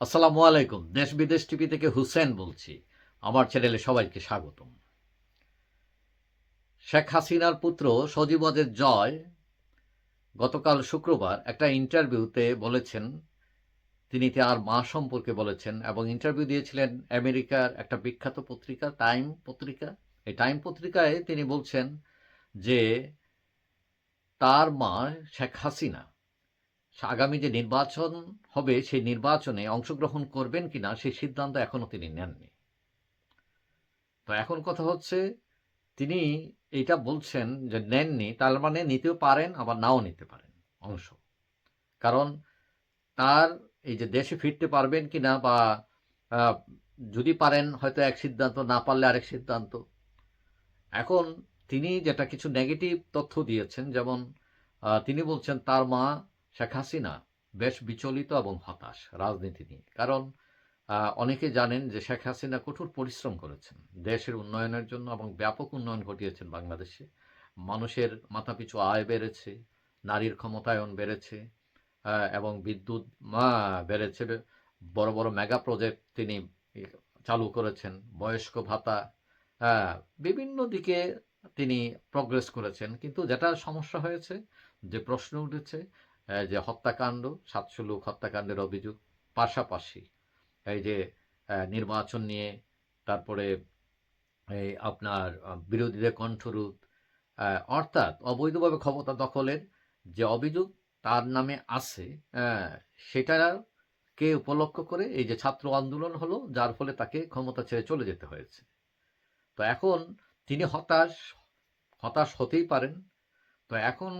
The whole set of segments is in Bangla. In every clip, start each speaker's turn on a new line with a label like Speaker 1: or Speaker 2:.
Speaker 1: আসসালামু আলাইকুম। দেশ বিদেশ টিভি থেকে হুসেন বলছি। আমার চ্যানেলে সবাইকে স্বাগতম। শেখ হাসিনার পুত্র সজীবদের জয় গতকাল শুক্রবার একটা ইন্টারভিউতে বলেছেন, তিনি তার মা সম্পর্কে বলেছেন এবং ইন্টারভিউ দিয়েছিলেন আমেরিকার একটা বিখ্যাত পত্রিকা, টাইম পত্রিকা। এই টাইম পত্রিকায় তিনি বলছেন যে তার মা শেখ হাসিনা। আগামী যে নির্বাচন হবে, সেই নির্বাচনে অংশগ্রহণ করবেন কিনা, সেই সিদ্ধান্ত এখনও তিনি নেননি। তো এখন কথা হচ্ছে, তিনি এইটা বলছেন যে নেননি, তার মানে নিতেও পারেন, আবার নাও নিতে পারেন অংশ। কারণ তার এই যে দেশে ফিরতে পারবেন কি না বা যদি পারেন, হয়তো এক সিদ্ধান্ত, না পারলে আরেক সিদ্ধান্ত। এখন তিনি যেটা কিছু নেগেটিভ তথ্য দিয়েছেন, যেমন তিনি বলছেন, তার মা শেখ হাসিনা বেশ বিচলিত এবং হতাশ রাজনীতি নিয়ে। কারণ অনেকে জানেন যে শেখ হাসিনা কঠোর পরিশ্রম করেছেন। দেশের উন্নয়নের জন্য এবং ব্যাপক উন্নয়ন ঘটিয়েছেন বাংলাদেশে। মানুষের মাথাপিছু আয় বেড়েছে, নারীর ক্ষমতায়ন বেড়েছে এবং বিদ্যুৎ বেড়েছে। বড় বড় মেগা প্রজেক্ট তিনি চালু করেছেন। বয়স্ক ভাতা বিভিন্ন দিকে তিনি প্রগ্রেস করেছেন। কিন্তু যেটা সমস্যা হয়েছে, যে প্রশ্ন উঠেছে যে হত্যাকাণ্ড, সাতশো লোক হত্যাকাণ্ডের অভিযোগ, পাশাপাশি এই যে নির্বাচন নিয়ে তারপরে এই আপনার বিরোধীদের কণ্ঠরোধ অর্থাৎ অবৈধভাবে ক্ষমতা দখলের যে অভিযোগ তার নামে আছে সেটাকে উপলক্ষ করে এই যে ছাত্র আন্দোলন হলো, যার ফলে তাকে ক্ষমতা ছেড়ে চলে যেতে হয়েছে। তো এখন তিনি হতাশ হতাশ হতেই পারেন। তো এখন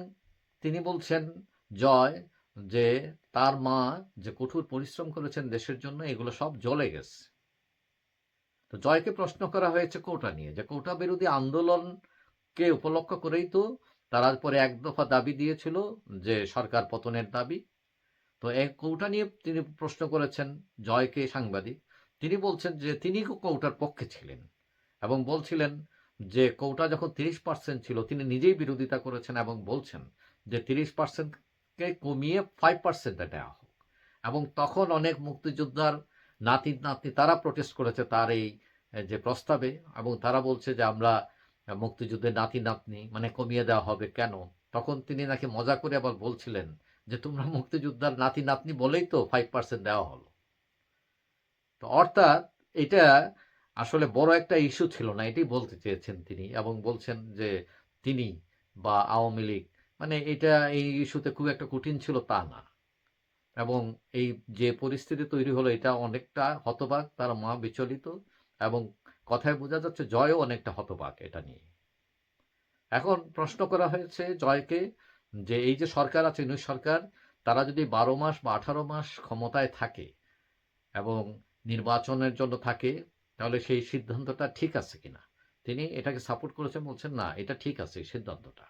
Speaker 1: তিনি বলছেন জয়, যে তার মা যে কঠোর পরিশ্রম করেছেন দেশের জন্য, এগুলো সব জ্বলে গেছে। তো জয়কে প্রশ্ন করা হয়েছে কোটা নিয়ে, যে কোটা বিরোধী আন্দোলনকে উপলক্ষ করেই তো তারা পরে এক দফা দাবি দিয়েছিল যে সরকার পতনের দাবি। তো এই কৌটা নিয়ে তিনি প্রশ্ন করেছেন জয়কে সাংবাদিক। তিনি বলছেন যে তিনি কৌটার পক্ষে ছিলেন এবং বলছিলেন যে কৌটা যখন তিরিশ পার্সেন্ট ছিল, তিনি নিজেই বিরোধিতা করেছেন এবং বলছেন যে তিরিশ পার্সেন্টকে কমিয়ে ফাইভ পার্সেন্টে দেওয়া হোক। এবং তখন অনেক মুক্তিযোদ্ধার নাতি, নাতনি তারা প্রোটেস্ট করেছে তার এই যে প্রস্তাবে এবং তারা বলছে যে আমরা মুক্তিযুদ্ধের নাতি নাতনি মানে কমিয়ে দেওয়া হবে কেন? তখন তিনি নাকি মজা করে আবার বলছিলেন যে তোমরা মুক্তিযোদ্ধার নাতি নাতনি বলেই তো ফাইভ পার্সেন্ট দেওয়া হলো। তো অর্থাৎ এটা আসলে বড় একটা ইস্যু ছিল না, এটাই বলতে চেয়েছেন তিনি এবং বলছেন যে তিনি বা আওয়ামী লীগ মানে এটা এই ইস্যুতে খুব একটা কঠিন ছিল তা না। এবং এই যে পরিস্থিতি তৈরি হলো, এটা অনেকটা হতবাক, তার মা বিচলিত এবং কথায় বোঝা যাচ্ছে জয়ও অনেকটা হতবাক এটা নিয়ে। এখন প্রশ্ন করা হয়েছে জয়কে যে এই যে সরকার আছে ইউনিট সরকার, তারা যদি বারো মাস বা আঠারো মাস ক্ষমতায় থাকে এবং নির্বাচনের জন্য থাকে, তাহলে সেই সিদ্ধান্তটা ঠিক আছে কিনা? তিনি এটাকে সাপোর্ট করেছেন, বলছেন না, এটা ঠিক আছে সিদ্ধান্তটা।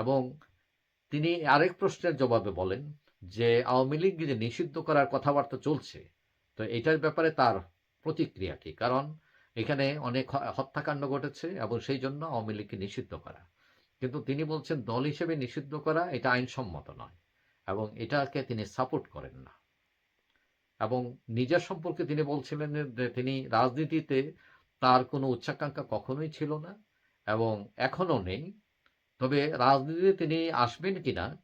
Speaker 1: এবং তিনি আরেক প্রশ্নের জবাবে বলেন যে, আওয়ামী লীগ যে নিষিদ্ধ করার কথাবার্তা চলছে, তো এটার ব্যাপারে তার প্রতিক্রিয়া কি? কারণ এখানে অনেক হত্যাকাণ্ড ঘটেছে এবং সেই জন্য আওয়ামী লীগকে নিষিদ্ধ করা। কিন্তু তিনি বলছেন দল হিসেবে নিষিদ্ধ করা এটা আইনসম্মত নয় এবং এটাকে তিনি সাপোর্ট করেন না। এবং নিজের সম্পর্কে তিনি বলছিলেন যে, তিনি রাজনীতিতে তার কোনো উচ্চাকাঙ্ক্ষা কখনোই ছিল না এবং এখনও নেই। তবে রাজনীতিতে তিনি আসবেন কি না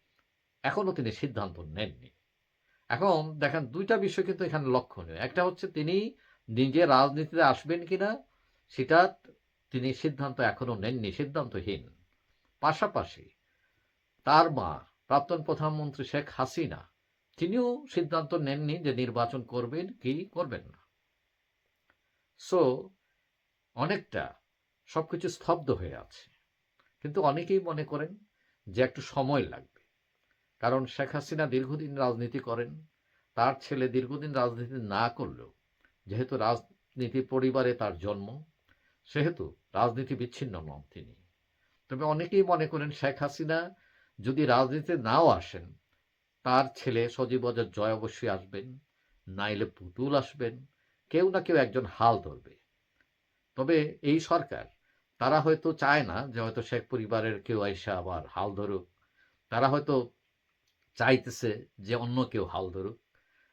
Speaker 1: এখনও তিনি সিদ্ধান্ত নেননি। এখন দেখেন, দুইটা বিষয় কিন্তু এখানে লক্ষণীয়। একটা হচ্ছে, তিনি নিজে রাজনীতিতে আসবেন কি না সেটা তিনি সিদ্ধান্ত এখনও নেননি, সিদ্ধান্তহীন। পাশাপাশি তার মা, প্রাক্তন প্রধানমন্ত্রী শেখ হাসিনা, তিনিও সিদ্ধান্ত নেননি যে নির্বাচন করবেন কি করবেন না। সো অনেকটা সবকিছু স্তব্ধ হয়ে আছে। কিন্তু অনেকেই মনে করেন যে একটু সময় লাগবে। কারণ শেখ হাসিনা দীর্ঘদিন রাজনীতি করেন, তার ছেলে দীর্ঘদিন রাজনীতি না করলেও, যেহেতু রাজনীতি পরিবারে তার জন্ম, সেহেতু রাজনীতি বিচ্ছিন্ন নন তিনি। তবে অনেকেই মনে করেন শেখ হাসিনা যদি রাজনীতিতে নাও আসেন, তার ছেলে সজীব অজয় জয় অবশ্যই আসবেন, নাইলে পুতুল আসবেন, কেউ না কেউ একজন হাল ধরবে। তবে এই সরকার তারা হয়তো চায় না যে হয়তো শেখ পরিবারের কেউ আইসা আবার হাল ধরুক। তারা হয়তো চাইতেছে যে অন্য কেউ হাল ধরুক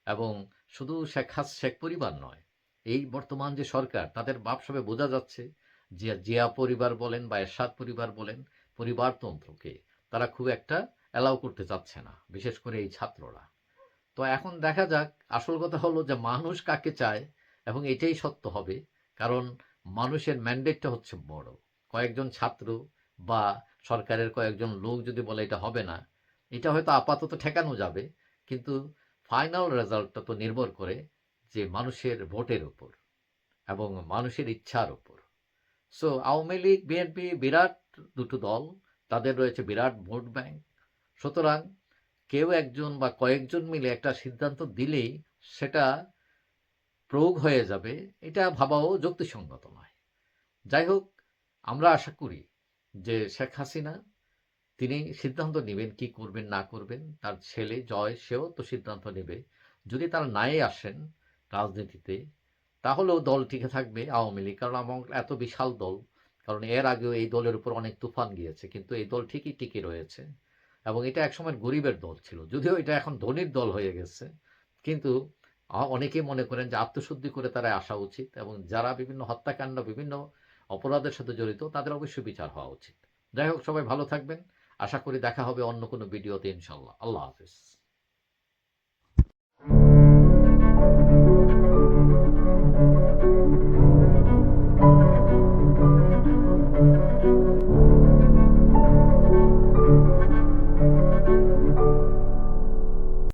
Speaker 1: এবং শুধু শেখ হাস, শেখ পরিবার নয়, এই বর্তমান যে সরকার তাদের ভাবসাবে বোঝা যাচ্ছে যে জিয়া পরিবার বলেন বা এরশাদ পরিবার বলেন, পরিবারতন্ত্রকে তারা খুব একটা অ্যালাউ করতে চাচ্ছে না, বিশেষ করে এই ছাত্ররা। তো এখন দেখা যাক, আসল কথা হলো যে মানুষ কাকে চায় এবং এটাই সত্য হবে। কারণ মানুষের ম্যান্ডেটটা হচ্ছে বড়। কয়েকজন ছাত্র বা সরকারের কয়েকজন লোক যদি বলে এটা হবে না, এটা হয়তো আপাতত ঠেকানো যাবে, কিন্তু ফাইনাল রেজাল্টটা তো নির্ভর করে যে মানুষের ভোটের উপর এবং মানুষের ইচ্ছার উপর সো আওয়ামী লীগ বিএনপি বিরাট দুটো দল, তাদের রয়েছে বিরাট ভোট ব্যাংক। সুতরাং কেউ একজন বা কয়েকজন মিলে একটা সিদ্ধান্ত দিলেই সেটা প্রয়োগ হয়ে যাবে, এটা ভাবাও যুক্তিসঙ্গত নয়। যাই হোক, আমরা আশা করি যে শেখ হাসিনা, তিনি সিদ্ধান্ত নেবেন কি করবেন, না করবেন। তার ছেলে জয়, সেও তো সিদ্ধান্ত নেবে। যদি তারা নাই আসেন রাজনীতিতে, তাহলেও দল টিকে থাকবে আওয়ামী লীগ। কারণ আমার এত বিশাল দল, কারণ এর আগেও এই দলের উপর অনেক তুফান গিয়েছে, কিন্তু এই দল ঠিকই টিকে রয়েছে। এবং এটা একসময় গরিবের দল ছিল, যদিও এটা এখন ধনীর দল হয়ে গেছে। কিন্তু অনেকেই মনে করেন যে আত্মশুদ্ধি করে তারা আসা উচিত এবং যারা বিভিন্ন হত্যাকাণ্ড, বিভিন্ন অপরাধের সাথে জড়িত, তাদের অবশ্যই বিচার হওয়া উচিত। যাই হোক, সবাই ভালো থাকবেন। আশা করি দেখা হবে অন্য কোনো ভিডিওতে ইনশাল্লাহ। আল্লাহ হাফিজ।